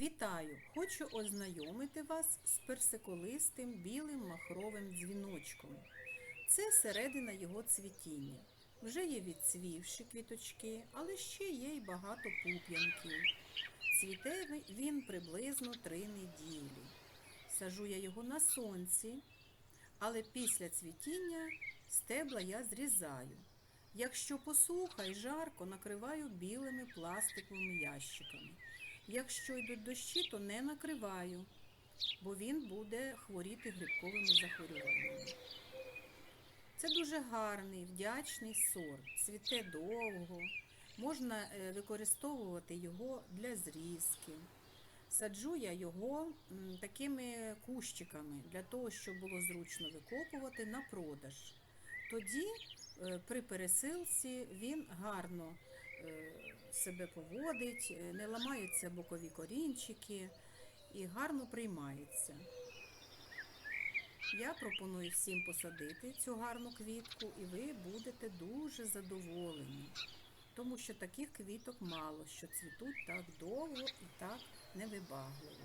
Вітаю! Хочу ознайомити вас з персиколистим білим махровим дзвіночком. Це середина його цвітіння. Вже є відцвівші квіточки, але ще є й багато пуп'янків. Цвіте він приблизно три неділі. Сажу я його на сонці, але після цвітіння стебла я зрізаю. Якщо посуха і жарко, накриваю білими пластиковими ящиками. Якщо йдуть дощі, то не накриваю, бо він буде хворіти грибковими захворюваннями. Це дуже гарний, вдячний сорт, цвіте довго. Можна е, використовувати його для зрізки. Саджу я його такими кущиками для того, щоб було зручно викопувати на продаж. Тоді е, при пересилці він гарно е, себе поводить, е, не ламаються бокові корінчики і гарно приймається. Я пропоную всім посадити цю гарну квітку, і ви будете дуже задоволені, тому що таких квіток мало, що цвітуть так довго і так невибагливо.